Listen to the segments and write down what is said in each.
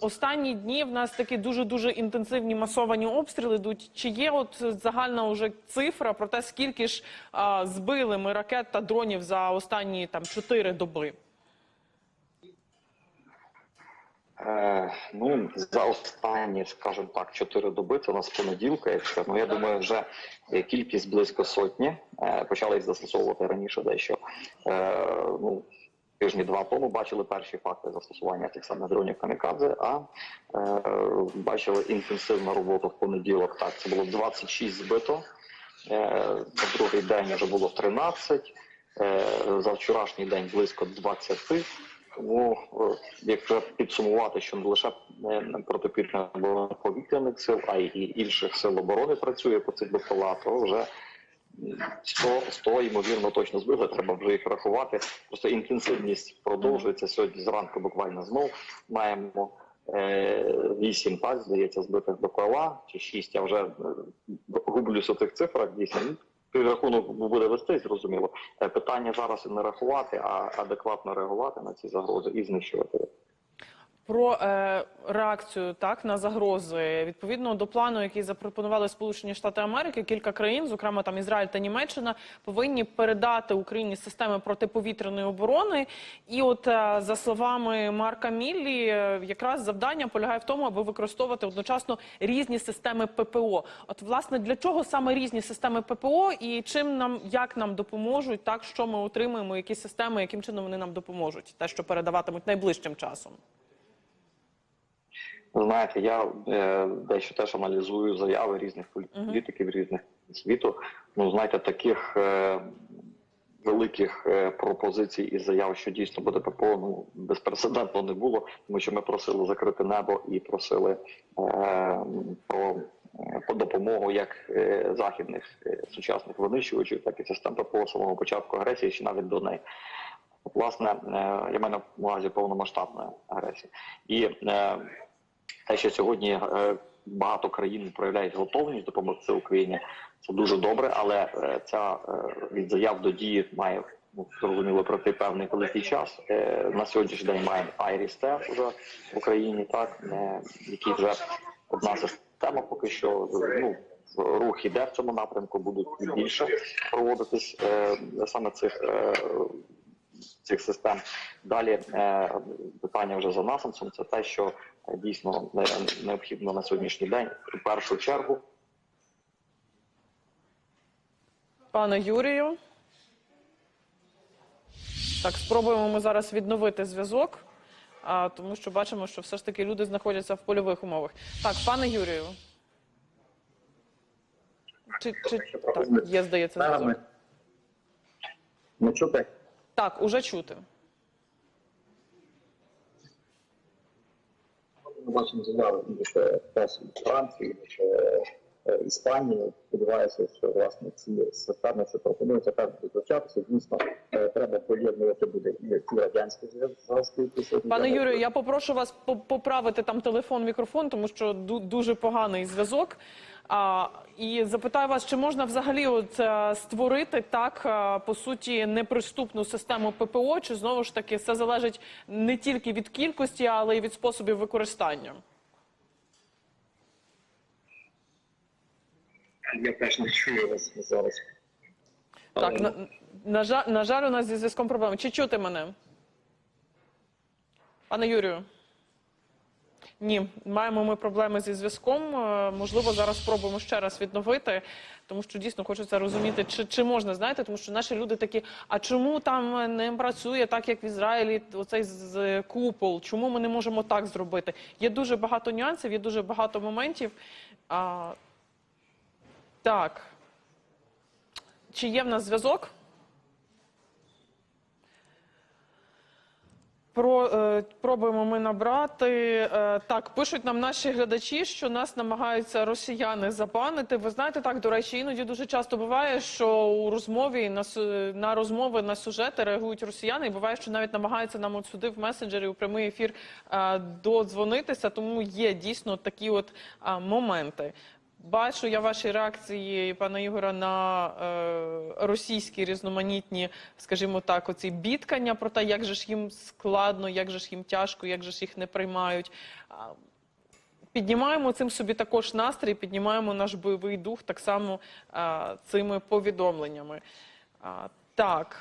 Останні дні в нас такі дуже дуже інтенсивні масовані обстріли йдуть. Чи є от загальна уже цифра про те, скільки ж а, збили ми ракет та дронів за останні там чотири доби? Е, ну, за останні, скажімо так, чотири доби, це у нас понеділка, якщо, ну, я думаю, вже е, кількість близько сотні. Е, почали їх застосовувати раніше дещо. Е, ну, тижні два тому бачили перші факти застосування цих самих дронів камікадзе, а е, бачили інтенсивну роботу в понеділок. Так, це було 26 збито. Е, на другий день вже було 13, е, за вчорашній день близько 20. Тому, е, якщо підсумувати, що не лише е, протиповітряних сил, а й інших сил оборони працює по цих БПЛА, то вже 100, 100 ймовірно точно збили. Треба вже їх рахувати. Просто інтенсивність продовжується сьогодні. Зранку буквально знов маємо. е, Вісім так здається збитих БПЛА чи шість. Я вже е, гублюся в тих цифрах. Дійсно підрахунок буде вести, зрозуміло. Е, Питання зараз не рахувати, а адекватно реагувати на ці загрози і знищувати. Про е, реакцію так на загрози відповідно до плану, який запропонували Сполучені Штати Америки, кілька країн, зокрема там Ізраїль та Німеччина, повинні передати Україні системи протиповітряної оборони. І, от е, за словами Марка Міллі, е, якраз завдання полягає в тому, аби використовувати одночасно різні системи ППО. От власне для чого саме різні системи ППО і чим нам як нам допоможуть, так що ми отримаємо, які системи, яким чином вони нам допоможуть, те, що передаватимуть найближчим часом. Ви Знаєте, я е, дещо теж аналізую заяви різних політиків різних світу. Ну, знаєте, таких е, великих е, пропозицій і заяв, що дійсно буде ППО, ну безпрецедентно не було, тому що ми просили закрити небо і просили е, про, по допомогу як е, західних е, сучасних винищувачів, так і систем ППО самого початку агресії, чи навіть до неї. Власне, е, я маю на увазі повномасштабної агресії. І те, що сьогодні е, багато країн проявляють готовність допомогти Україні, це дуже добре, але е, ця е, від заяв до дії має ну, зрозуміло пройти певний великий час. На сьогоднішній день маємо IRIS-T вже в Україні, так який вже одна система поки що ну. Рух іде в цьому напрямку, будуть більше проводитись саме цих цих систем. Далі е, питання вже за насамсом це те, що е, дійсно необхідно на сьогоднішній день в першу чергу Пане Юрію. Так, спробуємо ми зараз відновити зв'язок, тому що бачимо, що все ж таки люди знаходяться в польових умовах. Так, пане Юрію. Чи, чи так, є, здається, зв'язок. Не чути? Так, уже чути. Ми бачимо заяви лише теж Франції, лише е, Іспанії. Сподіваюся, що власне ці системи, що пропонуються, будуть вивчатися. Дійсно, е, треба поєднувати буде і ті радянські зв'язки. Пане. Юрію, я попрошу вас поправити там телефон, мікрофон, тому що дуже поганий зв'язок. А, і запитаю вас, чи можна взагалі от, е, створити так е, по суті неприступну систему ППО, чи знову ж таки все залежить не тільки від кількості, але й від способів використання? Я теж не чую вас зараз. Так, Але- на, на, жаль, на жаль, у нас зі зв'язком проблеми. Чи чути мене? Пане Юрію? Ні, маємо ми проблеми зі зв'язком. Е, Можливо, зараз спробуємо ще раз відновити, тому що дійсно хочеться розуміти, чи, чи можна, знаєте, тому що наші люди такі, а чому там не працює так, як в Ізраїлі, оцей з купол? Чому ми не можемо так зробити? Є дуже багато нюансів, є дуже багато моментів. А, так. Чи є в нас зв'язок? Про е, пробуємо ми набрати. Е, так, пишуть нам наші глядачі, що нас намагаються росіяни забанити. Ви знаєте, так до речі, іноді дуже часто буває, що у розмові на на розмови на сюжети реагують росіяни, і буває, що навіть намагаються нам от сюди в месенджері у прямий ефір е, додзвонитися. Тому є дійсно такі от е, моменти. Бачу я ваші реакції, пана Ігора, на е, російські різноманітні, скажімо так, оці бідкання про те, як же ж їм складно, як же ж їм тяжко, як же ж їх не приймають. Піднімаємо цим собі також настрій, піднімаємо наш бойовий дух так само е, цими повідомленнями. Так,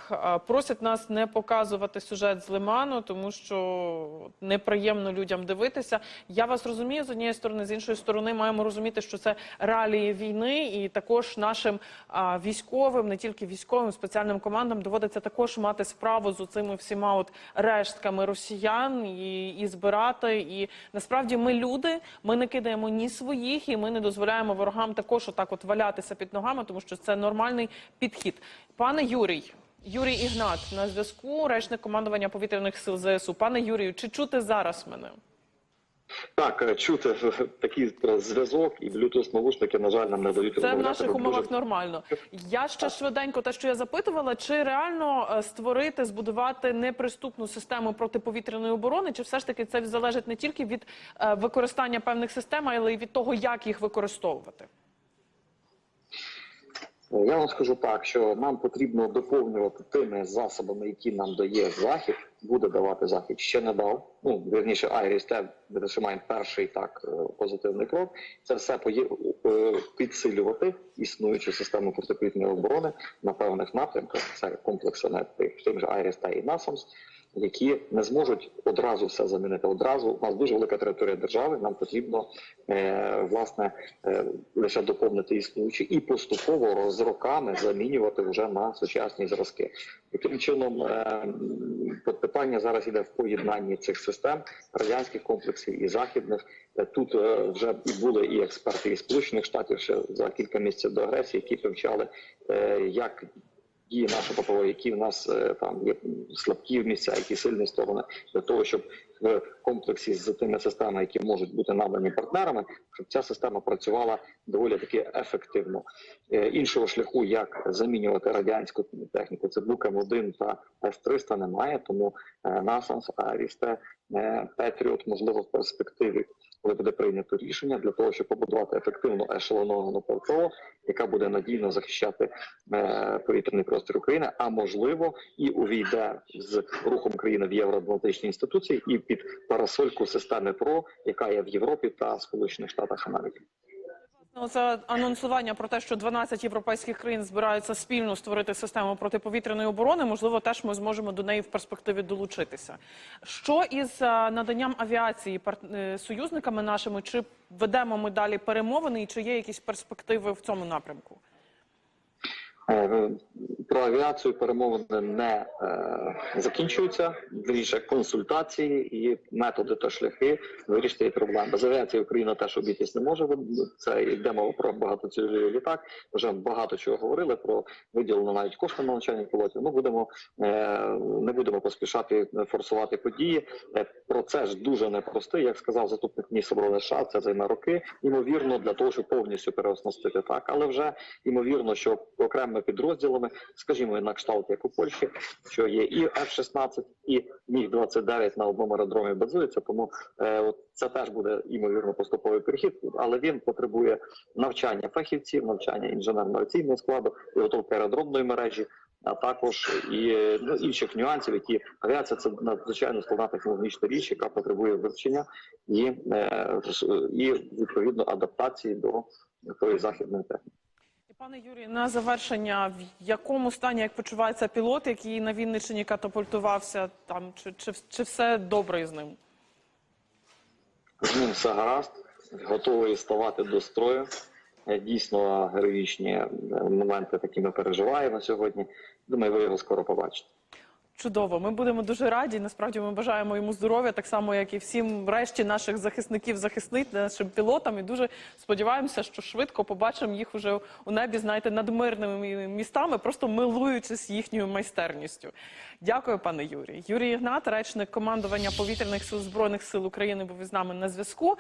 просять нас не показувати сюжет з Лиману, тому що неприємно людям дивитися. Я вас розумію з однієї сторони, з іншої сторони, маємо розуміти, що це реалії війни, і також нашим а, військовим, не тільки військовим, спеціальним командам доводиться також мати справу з цими всіма от рештками росіян і, і збирати. І насправді ми люди, ми не кидаємо ні своїх, і ми не дозволяємо ворогам також отак от валятися під ногами, тому що це нормальний підхід. Пане Юрій. Юрій Ігнат на зв'язку, речник командування повітряних сил ЗСУ. Пане Юрію, чи чути зараз мене? Так, е, чути такий зв'язок і Bluetooth навушники, на жаль, нам не дають Це в наших Дуже- умовах нормально. Я ще швиденько те, що я запитувала, чи реально е, створити, збудувати неприступну систему протиповітряної оборони, чи все ж таки це залежить не тільки від е, використання певних систем, але й від того, як їх використовувати? Я вам скажу так, що нам потрібно доповнювати тими засобами, які нам дає захід, буде давати захід. Ще не дав. Ну вірніше, Айріс те, де що маємо перший так е, позитивний крок. Це все поє- е, підсилювати існуючу систему протиповітряної оборони на певних напрямках. Це комплекси на тих тим же Айріс та і Насамс, які не зможуть одразу все замінити. Одразу у нас дуже велика територія держави. Нам потрібно е, власне е, лише доповнити існуючі і поступово з роками замінювати вже на сучасні зразки. Таким чином, е, питання зараз іде в поєднанні цих систем радянських комплексів і західних. Е, Тут е, вже і були і експерти із Сполучених Штатів ще за кілька місяців до агресії, які вивчали, е, як діє наша ППО, які в нас е, там є слабкі місця, які сильні сторони, для того, щоб в комплексі з тими системами, які можуть бути надані партнерами, щоб ця система працювала доволі таки ефективно. Е, Іншого шляху, як замінювати радянську техніку, це Букем 1 та С-300 немає, тому е, Насамс, Арісте, Петріот, можливо, в перспективі, коли буде прийнято рішення для того, щоб побудувати ефективну ешелоновану ППО, яка буде надійно захищати е, повітряний простір України, а можливо і увійде з рухом країни в євроатлантичні інституції і під парасольку системи ПРО, яка є в Європі та Сполучених Штатах Америки. Ну, Це анонсування про те, що 12 європейських країн збираються спільно створити систему протиповітряної оборони. Можливо, теж ми зможемо до неї в перспективі долучитися. Що із е, наданням авіації е, союзниками нашими? Чи ведемо ми далі перемовини, і чи є якісь перспективи в цьому напрямку? Е, Про авіацію перемовини не е, закінчуються. Вірніше консультації і методи та шляхи вирішити її проблем. Без авіації Україна теж обійтись не може. Це йде мова про багатоцільовий літак. Вже багато чого говорили про виділено навіть кошти на навчання пілотів. Ну будемо е, не будемо поспішати форсувати події. Процес дуже непростий, як сказав заступник міністра США. Це займе роки. Ймовірно, для того, щоб повністю переоснастити так, але вже ймовірно, що окремими підрозділами, скажімо, на кшталт, як у Польщі, що є і F-16, і міг 29 на одному аеродромі базується. Тому е, от це теж буде ймовірно поступовий перехід, але він потребує навчання фахівців, навчання інженерно-авіаційного складу, підготовки аеродромної мережі. А також і ну, інших нюансів, які авіація це надзвичайно складна технологічна річ, яка потребує вивчення і, е, і відповідно адаптації до тої західної техніки. Пане Юрій, на завершення, в якому стані як почувається пілот, який на Вінниччині катапультувався, там чи, чи, чи все добре з ним? З ним все гаразд, готовий ставати до строю. Е, Дійсно героїчні е, моменти такі ми переживаємо сьогодні. Думаю, ви його скоро побачите. Чудово, ми будемо дуже раді. Насправді ми бажаємо йому здоров'я, так само як і всім решті наших захисників, захисниць, нашим пілотам. І дуже сподіваємося, що швидко побачимо їх уже у небі, знаєте, над мирними містами, просто милуючись їхньою майстерністю. Дякую, пане Юрій. Юрій Ігнат, речник командування повітряних сил збройних сил України, був із нами на зв'язку.